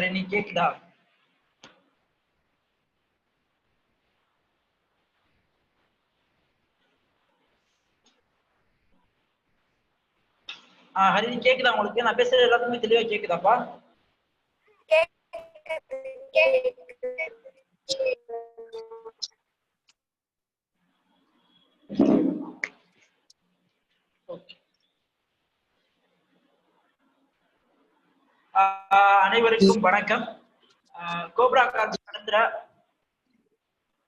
சரி நீ கேக்குதா ஆஹ் ஹரி கேக்குதா உங்களுக்கு நான் பேசுறது எல்லாத்துக்குமே தெளிவா கேக்குதாப்பா ஓகே அனைவருக்கும் வணக்கம். ஆஹ் கோப்ரா கார்டு நடத்துற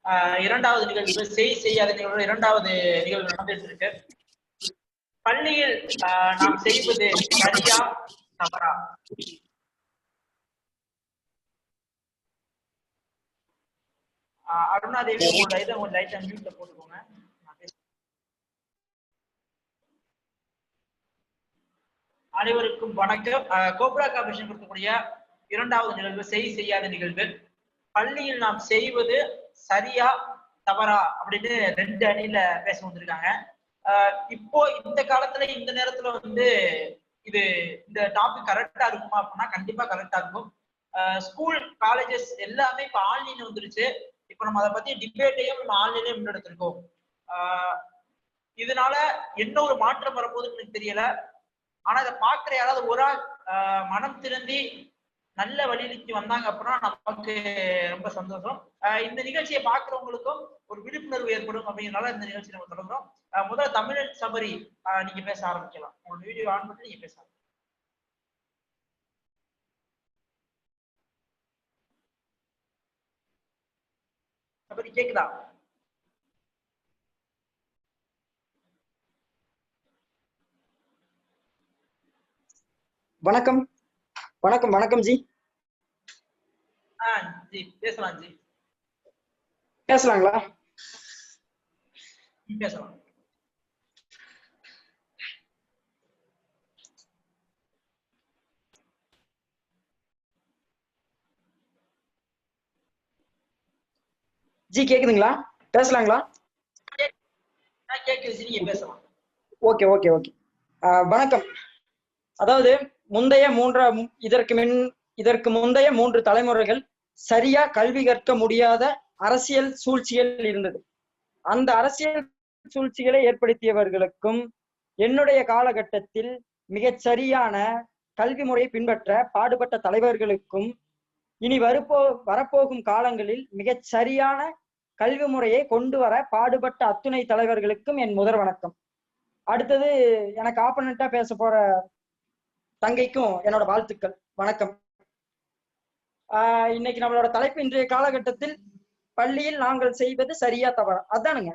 ஆஹ் இரண்டாவது நிகழ்வு செய் செய்யாத நிகழ்வு இரண்டாவது நிகழ்வு நடந்துட்டு இருக்கு. பள்ளியில் ஆஹ் நாம் செய்வது சரியா தவறா? அருணாதேவி உங்களோட இதை கொஞ்சம் லைட்டா மியூட்ல போட்டுக்கோங்க நான் பேசுறேன். அனைவருக்கும் வணக்கம். கோப்ரா கமிஷன் கொடுக்கக்கூடிய இரண்டாவது நிகழ்வு செய் செய்யாத நிகழ்வு. பள்ளியில் நாம் செய்வது சரியா தவறா அப்படின்னு ரெண்டு அணியில பேச வந்திருக்காங்க. இப்போ இந்த காலத்துல இந்த நேரத்துல வந்து இது இந்த டாபிக் கரெக்டா இருக்குமா அப்படின்னா கண்டிப்பா கரெக்டா இருக்கும். ஸ்கூல் காலேஜஸ் எல்லாமே இப்ப ஆன்லைன் வந்துருச்சு. இப்ப நம்ம அதை பத்தி டிபேட்டையும் நம்ம ஆன்லைன்லயே முன்னெடுத்திருக்கோம். இதனால என்ன ஒரு மாற்றம் வரப்போகுதுன்னு எனக்கு தெரியல. ஆனா இதை பாக்குற யாராவது ஒரு ஆள் மனம் திருந்தி நல்ல வழிக்கு வந்தாங்க அப்படின்னா நமக்கு ரொம்ப சந்தோஷம். இந்த நிகழ்ச்சியை பாக்குறவங்களுக்கும் ஒரு விழிப்புணர்வு ஏற்படும் அப்படிங்கிறனால இந்த நிகழ்ச்சி நம்ம தொடங்குறோம். முதல்ல தமிழ் சபரி நீங்க பேச ஆரம்பிக்கலாம். உங்களோட வீடியோ ஆன் பண்ணி நீங்க பேச ஆரம்பிக்கலாம். சபரி கேக்குதா? வணக்கம். வணக்கம் வணக்கம் ஜி. பேசலாம் ஜி. பேசலாங்களா? பேசலாம். ஜி கேக்குதுங்களா? பேசலாங்களா? கேக்குது ஜி நீங்க பேசலாம். Okay okay okay. வணக்கம். அதாவது முந்தைய மூன்ற இதற்கு மின் இதற்கு முந்தைய மூன்று தலைமுறைகள் சரியா கல்வி கற்க முடியாத அரசியல் சூழ்ச்சிகள் இருந்தது. அந்த அரசியல் சூழ்ச்சிகளை ஏற்படுத்தியவர்களுக்கும் என்னுடைய காலகட்டத்தில் மிகச் சரியான கல்வி முறையை பின்பற்ற பாடுபட்ட தலைவர்களுக்கும் இனி வரப்போ வரப்போகும் காலங்களில் மிகச் சரியான கல்வி முறையை கொண்டு வர பாடுபட்ட அத்துணை தலைவர்களுக்கும் என் முதல் வணக்கம். அடுத்தது எனக்கு ஆப்பனண்டா பேச போற தங்கைக்கும் என்னோட வாழ்த்துக்கள். வணக்கம். இன்னைக்கு நம்மளோட தலைப்பு இன்றைய காலகட்டத்தில் பள்ளியில் நாங்கள் செய்வது சரியா தவறா? அதானுங்க.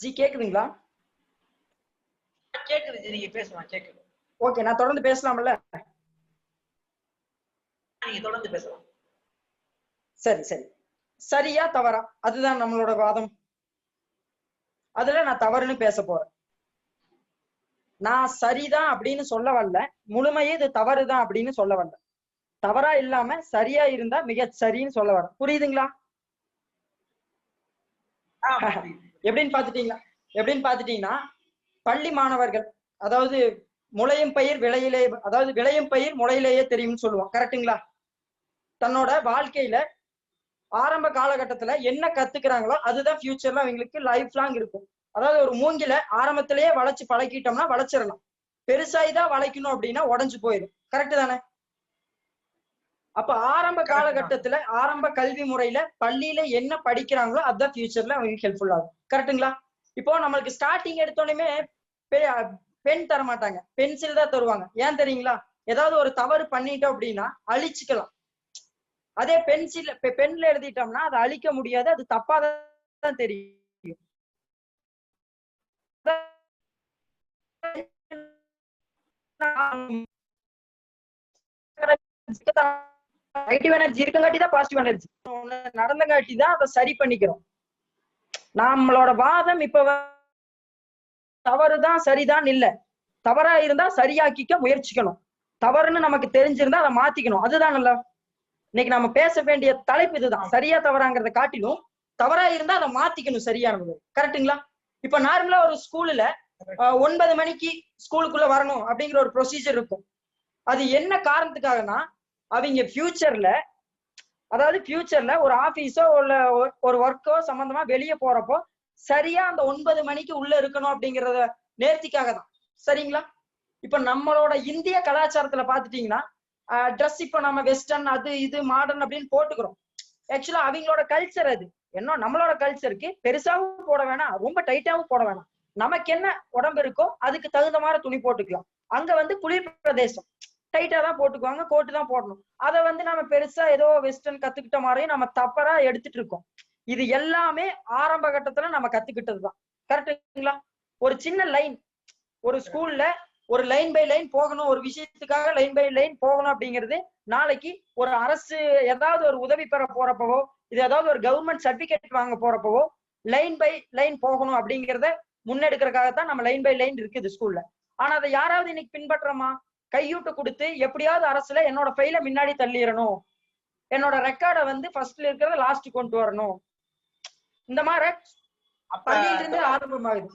ஜி கேக்குதுங்களா? கேக்குது ஜி. நீங்க பேசலாம் கேக்குது. ஓகே நான் தொடர்ந்து பேசலாம்ல? நீங்க தொடர்ந்து பேசலாம். சரி சரி. சரியா தவறா? அதுதான் நம்மளோட வாதம். அதுல நான் தவறுன்னு பேச போறேன். நான் சரிதான் அப்படின்னு சொல்ல வரல. முழுமையே இது தவறுதான் அப்படின்னு சொல்ல வரல. தவறா இல்லாம சரியா இருந்தா மிக சரின்னு சொல்ல வரேன். புரியுதுங்களா. எப்படின்னு பாத்துட்டீங்களா எப்படின்னு பாத்துட்டீங்கன்னா பள்ளி மாணவர்கள் அதாவது முளையும் பயிர் விளையிலே அதாவது விளையும் பயிர் முளையிலேயே தெரியும்னு சொல்லுவோம் கரெக்ட்டுங்களா? தன்னோட வாழ்க்கையில ஆரம்ப காலகட்டத்துல என்ன கத்துக்கிறாங்களோ அதுதான் ஃபியூச்சர்ல அவங்களுக்கு லைஃப் லாங் இருக்கும். அதாவது ஒரு மூங்கில ஆரம்பத்திலேயே வளைச்சு பழக்கிட்டோம்னா வளைச்சிடலாம். பெருசாயிதான் வளைக்கணும் அப்படின்னா உடைஞ்சு போயிடும். கரெக்ட் தானே? அப்ப ஆரம்ப. காலகட்டத்துல ஆரம்ப கல்வி முறையில பள்ளியில என்ன படிக்கிறாங்களோ அதுதான் ஃபியூச்சர்ல அவங்களுக்கு ஹெல்ப்ஃபுல் ஆகும். கரெக்ட்டுங்களா இப்போ நம்மளுக்கு ஸ்டார்டிங் எடுத்தோடனே பென் தர மாட்டாங்க பென்சில் தான் தருவாங்க. ஏன் தெரியுங்களா? ஏதாவது ஒரு தவறு பண்ணிட்டோம் அப்படின்னா அழிச்சுக்கலாம். அதே பென்சில் பென்ல எழுதிட்டோம்னா அதை அழிக்க முடியாது அது தப்பா தான் தெரியும். நெகட்டிவ் எனர்ஜி இருக்கங்காட்டி தான் பாசிட்டிவ் எனர்ஜி நடந்தங்காட்டி தான் அதை சரி பண்ணிக்கிறோம். நம்மளோட வாதம் இப்ப வ- தவறுதான் சரிதான் இல்ல. தவறா இருந்தா சரியாக்கிக்க முயற்சிக்கணும். தவறுன்னு நமக்கு தெரிஞ்சிருந்தா அதை மாத்திக்கணும். அதுதான் நல்ல இன்னைக்கு நம்ம பேச வேண்டிய தலைப்பு இதுதான். சரியா தவறாங்கிறத காட்டிலும் தவறா இருந்தா அதை மாத்திக்கணும் சரியானது கரெக்டுங்களா இப்ப நார்மலா ஒரு ஸ்கூல்ல ஒன்பது மணிக்கு ஸ்கூலுக்குள்ள வரணும் அப்படிங்கிற ஒரு ப்ரொசீஜர் இருக்கும். அது என்ன காரணத்துக்காகனா அவங்க ஃபியூச்சர்ல அதாவது ஃபியூச்சர்ல ஒரு ஆபீஸோ இல்ல ஒரு ஒர்க்கோ சம்பந்தமா வெளியே போறப்போ சரியா அந்த ஒன்பது மணிக்கு உள்ள இருக்கணும் அப்படிங்கறத நேர்த்திக்காக தான். சரிங்களா? இப்ப நம்மளோட இந்திய கலாச்சாரத்துல பாத்துட்டீங்கன்னா ட்ரெஸ் இப்போ நம்ம வெஸ்டர்ன் அது இது மாடர்ன் அப்படின்னு போட்டுக்கிறோம். ஆக்சுவலா அவங்களோட கல்ச்சர் அது. என்ன நம்மளோட கல்ச்சருக்கு பெருசாவும் போட வேணாம் ரொம்ப டைட்டாவும் போட வேணாம். நமக்கு என்ன உடம்பு இருக்கோ அதுக்கு தகுந்த மாதிரி துணி போட்டுக்கலாம். அங்க வந்து குளிர் பிரதேசம். டைட்டா தான் போட்டுக்குவாங்க கோட்டு தான் போடணும். அதை வந்து நம்ம பெருசா ஏதோ வெஸ்டர்ன் கத்துக்கிட்ட மாதிரியும் நம்ம தப்பரா எடுத்துட்டு இருக்கோம். இது எல்லாமே ஆரம்ப கட்டத்துல நம்ம கத்துக்கிட்டது தான் கரெக்டுங்களா ஒரு சின்ன லைன் ஒரு ஸ்கூல்ல ஒரு லைன் பை லைன் போகணும் ஒரு விஷயத்துக்காக லைன் பை லைன் போகணும் அப்படிங்கிறது நாளைக்கு ஒரு அரசு ஏதாவது ஒரு உதவி பெற போறப்பவோ இது ஏதாவது ஒரு கவர்மெண்ட் சர்டிபிகேட் வாங்க போறப்பவோ லைன் பை லைன் போகணும் அப்படிங்கறத முன்னெடுக்கிறதுக்காகத்தான் நம்ம லைன் பை லைன் இருக்குது ஸ்கூல்ல ஆனா அதை யாராவது இன்னைக்கு பின்பற்றமா? கையூட்டு கொடுத்து எப்படியாவது அரசுல என்னோட ஃபைல முன்னாடி தள்ளிடணும். என்னோட ரெக்கார்டை வந்து ஃபர்ஸ்ட்ல இருக்கிறத லாஸ்ட் கொண்டு வரணும். இந்த மாதிரி அப்ப பள்ளியில இருந்து ஆரம்பமாகுது.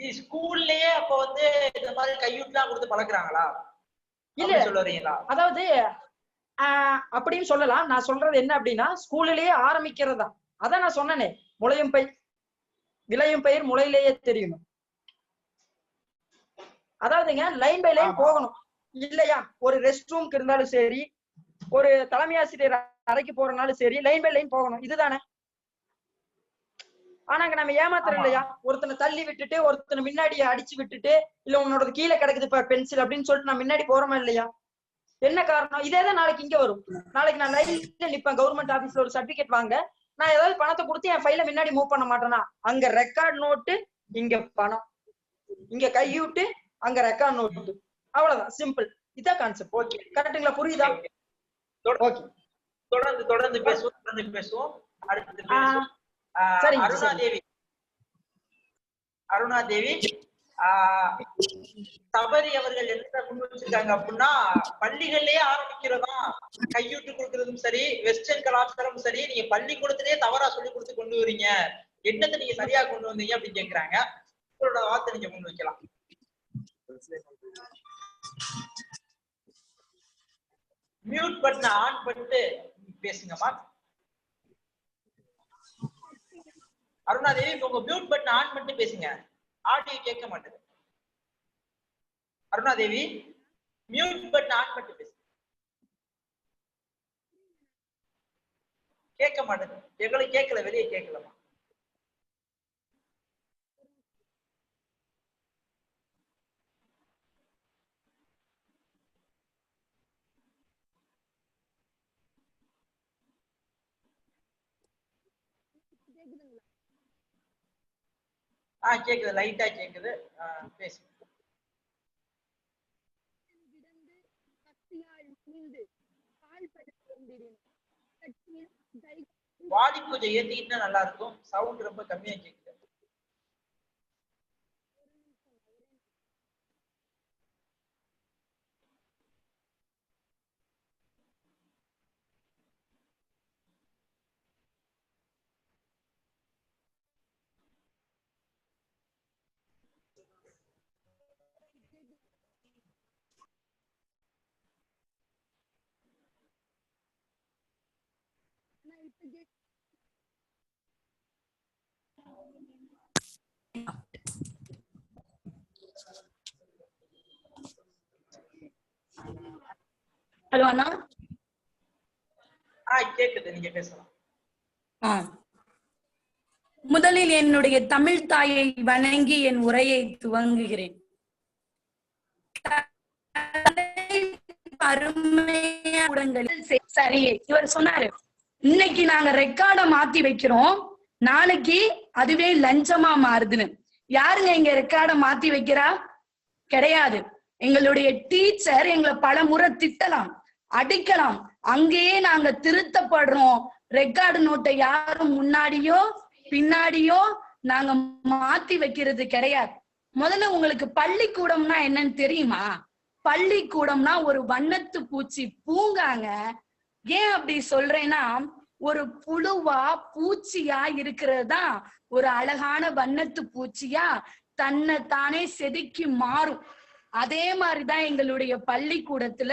ஸ்கூல்லயே அப்ப வந்து இந்த மாதிரி கையூட்லாம் கொடுத்து பழக்குறாங்களா இல்ல. சொல்ல வரீங்களா அதாவது ஆஹ் அப்படின்னு சொல்லலாம். நான் சொல்றது என்ன அப்படின்னா ஸ்கூல்லையே ஆரம்பிக்கிறதா. அதான் நான் சொன்னனே. முளையும் பயிர் விளையும் பயிர் முளையிலேயே தெரியும். அதாவதுங்க லைன் பை லைன். போகணும். இல்லையா? ஒரு ரெஸ்ட் ரூம்க்கு இருந்தாலும் சரி ஒரு தலைமை ஆசிரியர் அறைக்கு போறனாலும் சரி லைன் பை லைன் போகணும். இதுதானே? ஆனாங்க நம்ம ஏமாத்துறோம். இல்லையா? ஒருத்தனை தள்ளி விட்டுட்டு ஒருத்தனை முன்னாடி அடிச்சு விட்டுட்டு இல்ல உன்னோட கீழே கிடக்குது பென்சில் அப்படின்னு சொல்லிட்டு நான் முன்னாடி போறோமா இல்லையா? என்ன காரணம்? இதே தான் நாளைக்கு இங்க வரும். நாளைக்கு நான் லைன்ல நிப்பேன். கவர்மெண்ட் ஆபீஸ்ல ஒரு சர்டிபிகேட் வாங்க. நான் ஏதாவது பணத்தை கொடுத்து என் ஃபைல முன்னாடி மூவ் பண்ண மாட்டேனா? அங்க ரெக்கார்ட் நோட்டு இங்க பணம். இங்க கையூட்டு அங்க ரெக்கார்ட் நோட்டு அவ்வளவுதான். சிம்பிள் இதான் கான்செப்ட் ஓகே கரெக்ட்டுங்களா புரியுதா? ஓகே. தொடர்ந்து தொடர்ந்து பேசுவோம். தொடர்ந்து பேசுவோம். அடுத்து ஆ, பேசுவோம் ஆஹ், சரிங்க, அருணா சரிங்க. தேவி அருணா தேவி ஆஹ், சபரி அவர்கள் என்ன முன் வச்சிருக்காங்க அப்படின்னா பள்ளிகள்லயே ஆரம்பிக்கிறதா? கையூட்டு கொடுக்கறதும் சரி வெஸ்டர்ன் கலாச்சாரமும் சரி நீங்க பள்ளிக்கூடத்திலேயே தவறா சொல்லி கொடுத்து கொண்டு வரீங்க. என்னத்தை நீங்க சரியா கொண்டு வந்தீங்க அப்படின்னு கேக்குறாங்க. உங்களோட வார்த்தை நீங்க முன் வைக்கலாம். மியூட் பட்டனை ஆன் பண்ணிட்டு பேசுங்கம்மா. அருணாதேவி இப்ப உங்க மியூட் பட்டன் ஆன் பண்ணிட்டு பேசுங்க. ஆடியோ கேட்க மாட்டேது. அருணாதேவி மியூட் பட்டன் ஆன் பண்ணிட்டு பேசுங்க கேட்க மாட்டேது. எங்களுக்கு கேட்கல வெளியே கேட்கலமா ஆ கேக்குது லைட்டா கேக்குது. கை வால்யூம் கொஞ்சம் ஏத்திக்கிட்டா நல்லா இருக்கும். சவுண்ட் ரொம்ப கம்மியா கேக்குது. ஹலோ அண்ணா. ஆ கேக்குது நீங்க பேசலாம். ஆ. முதலில் என்னுடைய தமிழ் தாயை வணங்கி என் உரையை துவங்குகிறேன். சரி இவர் சொன்னாரு இன்னைக்கு நாங்க ரெக்கார்ட மாத்தி வைக்கிறோம். நாளைக்கு அதுவே லஞ்சமா மாறுதுன்னு. யாருங்க இங்க ரெக்கார்ட மாத்தி வைக்கிறா? கிடையாது. எங்களுடைய டீச்சர் எங்களை பல முறை திட்டலாம். அடிக்கலாம். அங்கேயே நாங்க திருத்தப்படுறோம். ரெக்கார்டு நோட்டை யாரும் முன்னாடியோ பின்னாடியோ நாங்க மாத்தி வைக்கிறது கிடையாது. முதல்ல உங்களுக்கு பள்ளிக்கூடம்னா என்னன்னு தெரியுமா? பள்ளிக்கூடம்னா ஒரு வண்ணத்து பூச்சி பூங்காங்க. ஏன் அப்படி சொல்றேன்னா ஒரு புழுவா பூச்சியா இருக்கிறது தான் ஒரு அழகான வண்ணத்து பூச்சியா தன்னை தானே செதுக்கி மாறும். அதே மாதிரிதான் எங்களுடைய பள்ளிக்கூடத்துல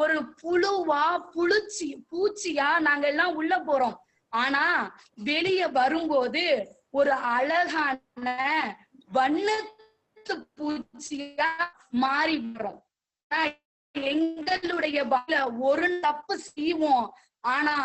ஒரு புழுவா புழுச்சி பூச்சியா நாங்க எல்லாம் உள்ள போறோம். ஆனா வெளிய வரும்போது ஒரு அழகான வண்ணத்து பூச்சியா மாறி வரும். எங்களுடைய பல ஒரு தப்பு செய்வோம். ஆனா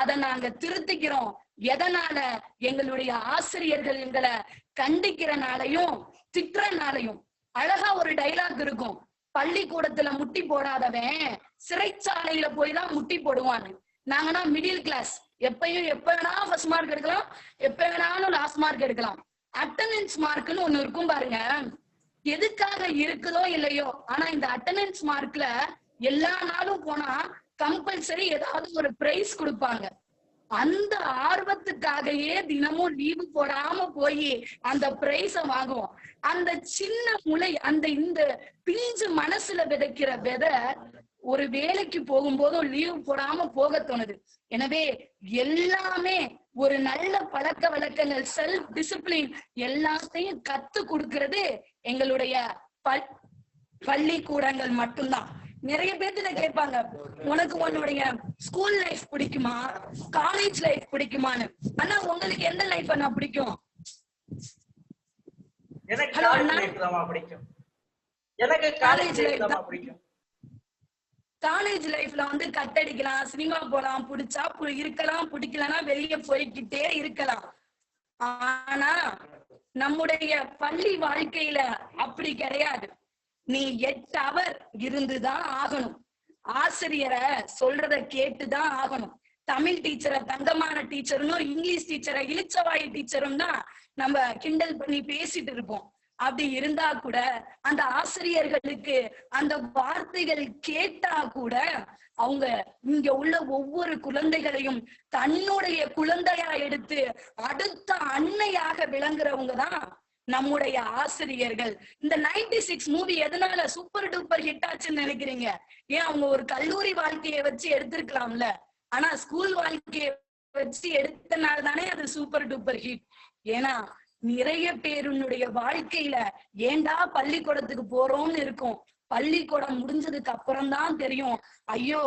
அத நாங்க திருத்திக்கிறோம் எதனால? எங்களுடைய ஆசிரியர்கள் எங்களை கண்டிக்கிறனாலையும் திட்டுறனாலையும் அழகா ஒரு டைலாக் இருக்கும். பள்ளிக்கூடத்துல முட்டி போடாதவன் சிறைச்சாலையில போய் தான் முட்டி போடுவான்னு நாங்கன்னா மிடில் கிளாஸ் எப்பயும் எப்ப வேணா ஃபர்ஸ்ட் மார்க் எடுக்கலாம். எப்ப வேணாலும் லாஸ்ட் மார்க் எடுக்கலாம். அட்டண்டன்ஸ் மார்க்னு ஒண்ணு இருக்கும் பாருங்க. எதுக்காக இருக்குதோ இல்லையோ ஆனா இந்த அட்டண்டன்ஸ் மார்க்ல எல்லா நாளும் போனா கம்பல்சரி ஏதாவது ஒரு பிரைஸ் கொடுப்பாங்க. அந்த ஆர்வத்துக்காகவே தினமும் லீவு போடாம போய் அந்த பிரைஸ வாங்குவோம். அந்த சின்ன முளை அந்த இந்த பிஞ்சு மனசுல விதைக்கிற விதை ஒரு வேலைக்கு போகும்போதும் லீவு போடாம போக தோணுது. எனவே எல்லாமே ஒரு நல்ல பழக்க வழக்கங்கள் செல்ஃப் டிசிப்ளின் எல்லாத்தையும் கத்து கொடுக்கிறது எங்களுடைய பல் பள்ளிக்கூடங்கள் மட்டும்தான். நிறைய பேர்த்துல கேட்பாங்க உனக்கு உன்னுடைய ஸ்கூல் லைஃப் பிடிக்குமா? காலேஜ் லைஃப் பிடிக்குமான்னு? ஆனா உங்களுக்கு எந்த லைஃப் நான் பிடிக்கும்? எனக்கு காலேஜ் அண்ணா. லைஃப் தான் பிடிக்கும். எனக்கு காலேஜ் லைஃப். பிடிக்கும். காலேஜ் லைஃப்ல வந்து கட்டடிக்கலாம் சினிமா போலாம் பிடிச்சா இருக்கலாம் பிடிக்கலன்னா வெளியே போய்கிட்டே இருக்கலாம். ஆனா நம்முடைய பள்ளி வாழ்க்கையில அப்படி கிடையாது. நீ எட்டு அவர் இருந்துதான் ஆகணும். ஆசிரியரை சொல்றத கேட்டுதான் ஆகணும். தமிழ் டீச்சரை தங்கமான டீச்சர்னும் இங்கிலீஷ் டீச்சரை இளிச்சவாயி டீச்சரும் தான் நம்ம கிண்டல் பண்ணி பேசிட்டு இருப்போம். அப்படி இருந்தா கூட அந்த ஆசிரியர்களுக்கு அந்த வார்த்தைகள் கேட்டா கூட அவங்க இங்க உள்ள ஒவ்வொரு குழந்தைகளையும் தன்னுடைய குழந்தையா எடுத்து அடுத்த அன்னையாக விளங்குறவங்க தான் நம்முடைய ஆசிரியர்கள். இந்த 96 சிக்ஸ் மூவி எதனால சூப்பர் டூப்பர் ஹிட் ஆச்சுன்னு நினைக்கிறீங்க? ஏன் அவங்க ஒரு கல்லூரி வாழ்க்கையை வச்சு எடுத்திருக்கலாம்ல? ஆனா ஸ்கூல் வாழ்க்கையை வச்சு எடுத்தனால தானே அது சூப்பர் டூப்பர் ஹிட் ஏன்னா நிறைய பேருனுடைய வாழ்க்கையில ஏண்டா பள்ளிக்கூடத்துக்கு போறோம்னு இருக்கும். பள்ளிக்கூடம் முடிஞ்சதுக்கு அப்புறம் தான் தெரியும். ஐயோ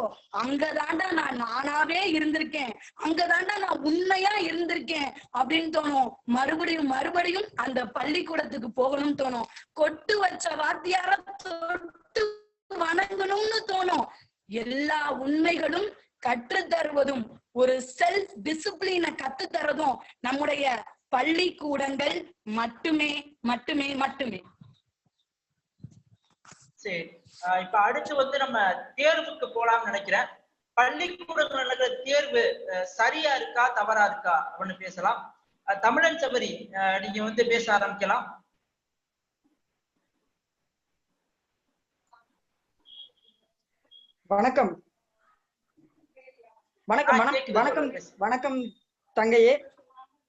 அங்கதாண்டா நான் நானாவே இருந்திருக்கேன். அங்கதாண்டா நான் உண்மையா இருந்திருக்கேன் அப்படின்னு தோணும். மறுபடியும் மறுபடியும் அந்த பள்ளிக்கூடத்துக்கு போகணும்னு தோணும். கொட்டு வச்ச வாத்தியார தொட்டு வணங்கணும்னு தோணும். எல்லா உண்மைகளும் கற்று தருவதும் ஒரு செல்ஃப் டிசிப்ளினை கத்து தரதும் நம்முடைய பள்ளிக்கூடங்கள் மட்டுமே மட்டுமே மட்டுமே. சரி. ஆஹ் இப்ப அடுத்து வந்து நம்ம தேர்வுக்கு போலாம்னு நினைக்கிறேன். பள்ளிக்கூடங்கள் நடக்கிற தேர்வு சரியா இருக்கா தவறா இருக்கா அப்படின்னு பேசலாம். தமிழன் சபரி அஹ், நீங்க வந்து பேச ஆரம்பிக்கலாம். வணக்கம். வணக்கம் வணக்கம். வணக்கம் தங்கையே.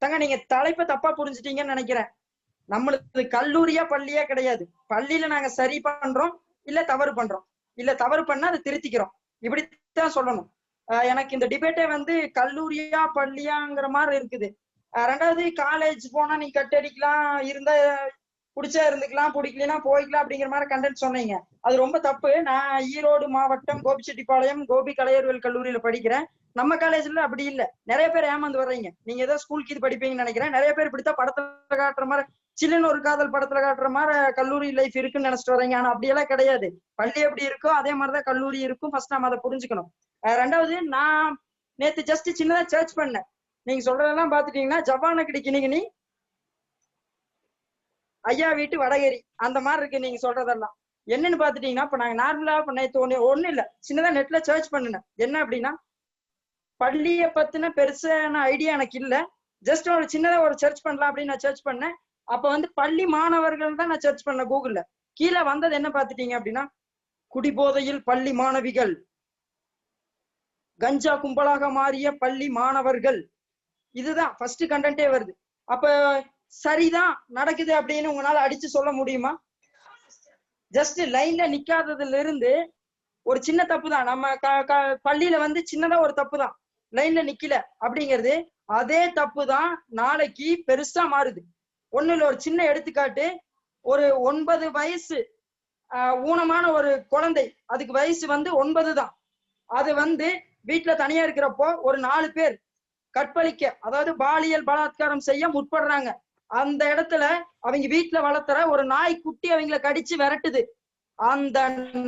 தங்க நீங்க தலைப்பை தப்பா புரிஞ்சுட்டீங்கன்னு நினைக்கிறேன். நம்மளுக்கு கல்லூரியா பள்ளியா கிடையாது. பள்ளியில நாங்க சரி பண்றோம் இல்ல தவறு பண்றோம். இல்ல தவறு பண்ணா அதை திருத்திக்கிறோம். இப்படித்தான் சொல்லணும். எனக்கு இந்த டிபேட்டே வந்து கல்லூரியா பள்ளியாங்கிற மாதிரி இருக்குது. ரெண்டாவது காலேஜ் போனா நீ கட்டடிக்கலாம் இருந்தா பிடிச்சா இருந்துக்கலாம் பிடிக்கலாம் போய்க்கலாம் அப்படிங்கிற மாதிரி கண்டென்ட் சொன்னீங்க. அது ரொம்ப தப்பு. நான் ஈரோடு மாவட்டம் கோபிச்செட்டிப்பாளையம் கோபி கலையர்வல் கல்லூரியில படிக்கிறேன். நம்ம காலேஜ்ல அப்படி இல்ல. நிறைய பேர் ஏமாந்து வர்றீங்க. நீங்க ஏதோ ஸ்கூலுக்கு இது படிப்பீங்கன்னு நினைக்கிறேன். நிறைய பேர் இப்படித்தான் படத்துல காட்டுற மாதிரி சில்லுன்னு ஒரு காதல் படத்துல காட்டுற மாதிரி கல்லூரி லைஃப் இருக்குன்னு நினைச்சிட்டு வர்றீங்க. ஆனா அப்படியெல்லாம் கிடையாது. பள்ளி எப்படி இருக்கோ அதே மாதிரிதான் கல்லூரி இருக்கும். ஃபர்ஸ்ட் நம்ம அதை புரிஞ்சுக்கணும். ரெண்டாவது நான் நேத்து ஜஸ்ட் சின்னதா சர்ச் பண்ணேன். நீங்க சொல்றதெல்லாம் பாத்துட்டீங்கன்னா ஜப்பான கிணிக்கு நீ ஐயா வீட்டு வடகேரி அந்த மாதிரி இருக்கு நீங்க சொல்றதெல்லாம். என்னன்னு பாத்துட்டீங்கன்னா இப்ப நாங்க நார்மலா இப்ப நேற்று ஒண்ணு ஒண்ணு இல்ல. சின்னதா நெட்ல சர்ச் பண்ணுனேன். என்ன அப்படின்னா பள்ளிய பத்தின பெருசான ஐடியா எனக்கு இல்ல. ஜஸ்ட் ஒரு சின்னதா ஒரு சர்ச் பண்ணலாம் அப்படின்னு நான் சர்ச் பண்ணேன். அப்ப வந்து பள்ளி மாணவர்கள் தான் நான் சர்ச் பண்ணேன் கூகுள்ல கீழே வந்தது என்ன பாத்துட்டீங்க அப்படின்னா குடிபோதையில் பள்ளி மாணவிகள். கஞ்சா கும்பலாக மாறிய பள்ளி மாணவர்கள். இதுதான் ஃபர்ஸ்ட் கண்டென்ட்டே வருது. அப்ப சரிதான் நடக்குது அப்படின்னு உங்களால அடிச்சு சொல்ல முடியுமா? ஜஸ்ட் லைன்ல நிக்காததுல இருந்து ஒரு சின்ன தப்பு தான் நம்ம க- க- பள்ளியில வந்து சின்னதா ஒரு தப்பு தான் லைன்ல நிக்கல. அப்படிங்கிறது அதே தப்பு தான் நாளைக்கு பெருசா மாறுது. ஒண்ணு இல்ல ஒரு சின்ன எடுத்துக்காட்டு ஒரு ஒன்பது வயசு ஆஹ், ஊனமான ஒரு குழந்தை அதுக்கு வயசு வந்து ஒன்பது தான் அது வந்து வீட்டுல தனியா இருக்கிறப்போ ஒரு நாலு பேர் கற்பழிக்க அதாவது பாலியல் பலாத்காரம் செய்ய முற்படுறாங்க. அந்த இடத்துல அவங்க வீட்டுல வளர்த்துற ஒரு நாய் குட்டி அவங்கள கடிச்சு விரட்டுது. அந்த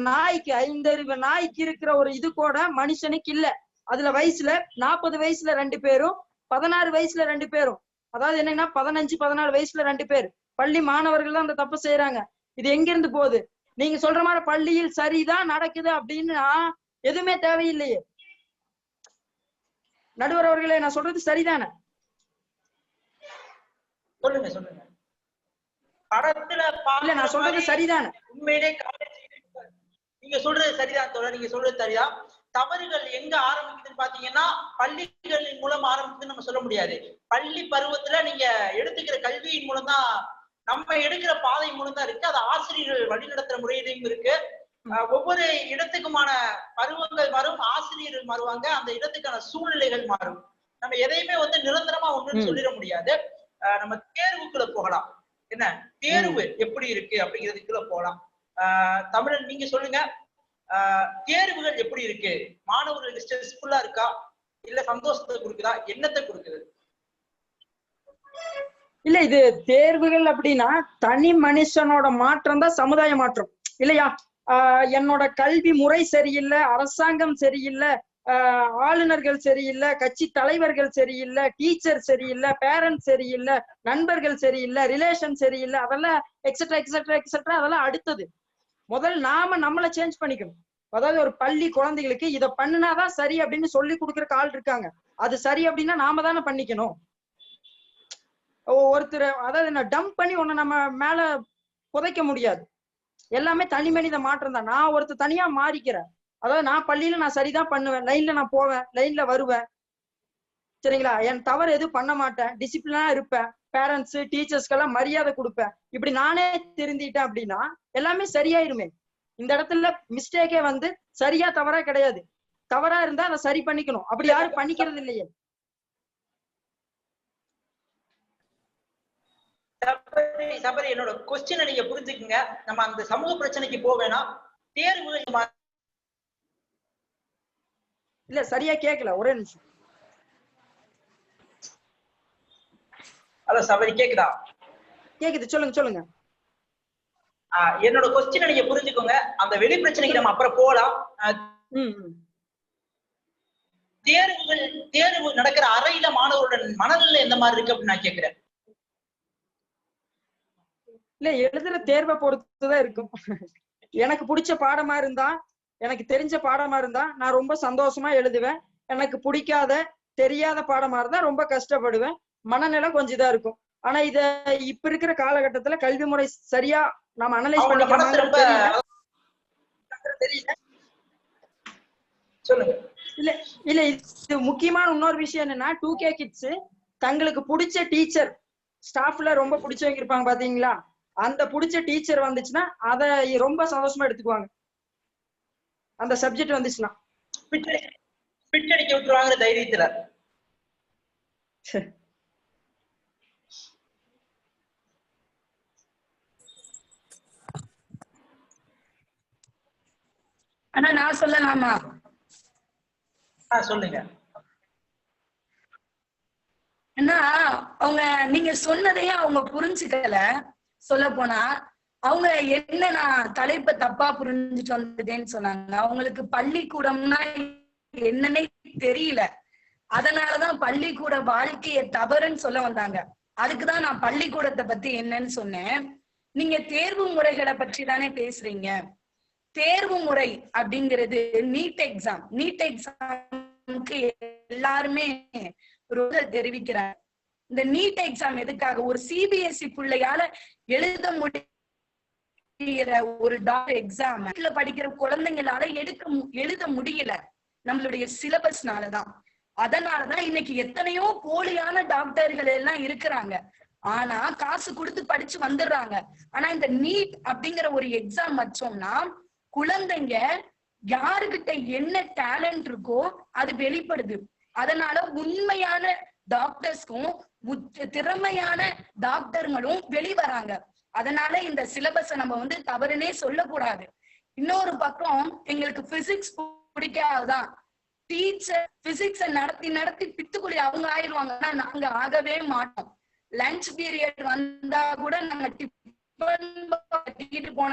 நாய்க்கு ஐந்தறிவு நாய்க்கு இருக்கிற ஒரு இது கூட மனுஷனுக்கு இல்ல. அதுல வயசுல நாற்பது வயசுல ரெண்டு பேரும் பதினாறு வயசுல ரெண்டு பேரும். அதாவது என்னன்னா பதினஞ்சு பதினாலு வயசுல ரெண்டு பேர். பள்ளி மாணவர்கள் தான் அந்த தப்பு செய்யறாங்க இது எங்க இருந்து போகுது? நீங்க சொல்ற மாதிரி பள்ளியில் சரிதான் நடக்குது அப்படின்னா எதுவுமே தேவையில்லையே. நடுவர் அவர்களே நான் சொல்றது சரிதானே? சொல்லுங்க சொல்லுங்க. படத்துல இல்ல நான் சொல்றது சரிதானே? உண்மையிலே நீங்க சொல்றது சரிதான் தோழர் நீங்க சொல்றது சரிதான். தவறுகள் எங்க ஆரம்பிக்குதுன்னு பாத்தீங்கன்னா பள்ளிகளின் மூலம் ஆரம்பிக்குதுன்னு நம்ம சொல்ல முடியாது. பள்ளி பருவத்துல நீங்க எடுத்துக்கிற கல்வியின் மூலம் தான் நம்ம எடுக்கிற பாதை மூலம் தான் இருக்கு. அது ஆசிரியர்கள் வழிநடத்துற முறையிலையும் இருக்கு. ஒவ்வொரு இடத்துக்குமான பருவங்கள் மாறும் ஆசிரியர்கள் மாறுவாங்க. அந்த இடத்துக்கான சூழ்நிலைகள் மாறும். நம்ம எதையுமே வந்து நிரந்தரமா ஒண்ணுன்னு. சொல்லிட முடியாது. நம்ம தேர்வுக்குள்ள போகலாம். என்ன? தேர்வு எப்படி இருக்கு அப்படிங்கிறதுக்குள்ள போகலாம். ஆஹ் தமிழன் நீங்க சொல்லுங்க. தேர்வுகள் எப்படி இருக்கு? மாணவர்களுக்கு ஸ்ட்ரெஸ்ஃபுல்லா இருக்கா? இல்ல சந்தோஷத்தை கொடுக்குதா? என்னத்தை கொடுக்குது? இல்ல இது தேர்வுகள் அப்படின்னா தனி மனுஷனோட மாற்றம் தான் சமுதாய மாற்றம். இல்லையா? ஆஹ் என்னோட கல்வி முறை சரியில்லை அரசாங்கம் சரியில்லை ஆஹ் ஆளுநர்கள் சரியில்லை கட்சி தலைவர்கள் சரியில்லை டீச்சர் சரியில்லை பேரண்ட்ஸ் சரியில்லை நண்பர்கள் சரியில்லை ரிலேஷன் சரியில்லை அதெல்லாம் எக்ஸட்ரா எக்ஸட்ரா எக்ஸட்ரா அதெல்லாம் அடுத்தது. முதல் நாம நம்மளை சேஞ்ச் பண்ணிக்கணும். அதாவது ஒரு பள்ளி குழந்தைகளுக்கு இதை பண்ணுனாதான் சரி அப்படின்னு சொல்லி கொடுக்குற ஆள் இருக்காங்க. அது சரி அப்படின்னா நாம தானே பண்ணிக்கணும். ஒருத்தர் அதாவது என்ன டம்ப் பண்ணி ஒன்னு நம்ம மேல புதைக்க முடியாது. எல்லாமே தனி மனித மாற்றம் தான். நான் ஒருத்தர் தனியா மாறிக்கிறேன். அதாவது நான் பள்ளியில நான் சரிதான் பண்ணுவேன். லைன்ல நான் போவேன். லைன்ல வருவேன். சரிங்களா? என் தவறு எதுவும் பண்ண மாட்டேன். டிசிப்ளினா இருப்பேன். பேரண்ட்ஸ் டீச்சர்ஸ்க்கெல்லாம் மரியாதை கொடுப்பேன். இப்படி நானே திருந்திட்டேன் அப்படின்னா எல்லாமே சரியாயிருமே. இந்த இடத்துல மிஸ்டேக்கே வந்து சரியா தவறா கிடையாது. தவறா இருந்தா அதை சரி பண்ணிக்கணும். அப்படி யாரும் பண்ணிக்கிறது இல்லையே. சபரி என்னோட கொஸ்டினை நீங்க புரிஞ்சுக்குங்க. நம்ம அந்த சமூக பிரச்சனைக்கு தேர்வுகள் நம்ம இல்ல சரியா கேட்கல ஒரே நிமிஷம். ஹலோ சபரி கேக்குதா? கேக்குது சொல்லுங்க சொல்லுங்க. என்னோட கொஸ்டினை நீங்க புரிஞ்சுக்கோங்க. அந்த வெளி பிரச்சனைக்கு நம்ம அப்புறம் போகலாம் ஆஹ் ம் ம். தேர்வுகள் தேர்வு நடக்கிற அறையில மாணவருடன் மனநிலை எந்த மாதிரி இருக்கு அப்படின்னு நான் கேக்குறேன். இல்ல எழுதுற தேர்வை பொறுத்துதான் இருக்கும். எனக்கு பிடிச்ச பாடமா இருந்தா எனக்கு தெரிஞ்ச பாடமா இருந்தா நான் ரொம்ப சந்தோஷமா எழுதுவேன். எனக்கு பிடிக்காத தெரியாத பாடமா இருந்தா ரொம்ப கஷ்டப்படுவேன். மனநிலை கொஞ்சம் இதா இருக்கும். ஆனா இத இப்ப இருக்கிற காலகட்டத்துல கல்வி முறை சரியா நாம அனலைஸ் பண்ணிக்கிறோம் தெரியல. சொல்லுங்க. இல்ல இல்ல இது முக்கியமான இன்னொரு விஷயம் என்னன்னா டூ கே கிட்ஸ் தங்களுக்கு பிடிச்ச டீச்சர் ஸ்டாஃப்ல ரொம்ப பிடிச்சவங்க இருப்பாங்க பாத்தீங்களா? அந்த பிடிச்ச டீச்சர் வந்துச்சுன்னா அத ரொம்ப சந்தோஷமா எடுத்துக்குவாங்க. அந்த சப்ஜெக்ட் வந்துச்சுன்னா. அடிக்க விட்டுருவாங்கிற தைரியத்துல. ஆனா நான் சொல்லலாமா? சொல்லுங்க. ஏன்னா அவங்க நீங்க சொன்னதையே அவங்க புரிஞ்சுக்கல. சொல்ல போனா அவங்க என்ன நான் தலைப்பை தப்பா புரிஞ்சுட்டு வந்துட்டேன்னு சொன்னாங்க. அவங்களுக்கு பள்ளிக்கூடம்னா என்னன்னே தெரியல. அதனாலதான் பள்ளிக்கூட வாழ்க்கைய தவறுன்னு சொல்ல வந்தாங்க. அதுக்குதான் நான் பள்ளிக்கூடத்தை பத்தி என்னன்னு சொன்னேன். நீங்க தேர்வு முறைகளை பற்றி தானே பேசுறீங்க. தேர்வு முறை அப்படிங்கிறது நீட் எக்ஸாம் நீட் எக்ஸாமுக்கு எல்லாருமே ரொம்ப இந்த நீட் எக்ஸாம் எதுக்காக? ஒரு சிபிஎஸ்இ பிள்ளையால எழுத முடிகிற ஒரு டாக்டர் எக்ஸாம் படிக்கிற குழந்தைங்களால எடுக்க மு- எழுத முடியல. நம்மளுடைய சிலபஸ்னாலதான் அதனாலதான் இன்னைக்கு எத்தனையோ போலியான டாக்டர்கள் எல்லாம் இருக்கிறாங்க. ஆனா காசு கொடுத்து படிச்சு வந்துடுறாங்க. ஆனா இந்த நீட் அப்படிங்கிற ஒரு எக்ஸாம் வச்சோம்னா குழந்தைங்க யாருகிட்ட என்ன டேலண்ட் இருக்கோ அது வெளிப்படுது. அதனால உண்மையான டாக்டர்ஸ்க்கும் திறமையான டாக்டர்களும் வெளிவராங்க. அதனால இந்த சிலபஸ நம்ம வந்து தவறுனே சொல்லக்கூடாது. இன்னொரு பக்கம் எங்களுக்கு பிசிக்ஸ் பிடிக்காதுதான். டீச்சர் பிசிக்ஸ நடத்தி நடத்தி பித்துக்குழி அவங்க ஆயிடுவாங்கன்னா நாங்க ஆகவே மாட்டோம். லஞ்ச் பீரியட் வந்தா கூட நாங்க டிஃபன் போன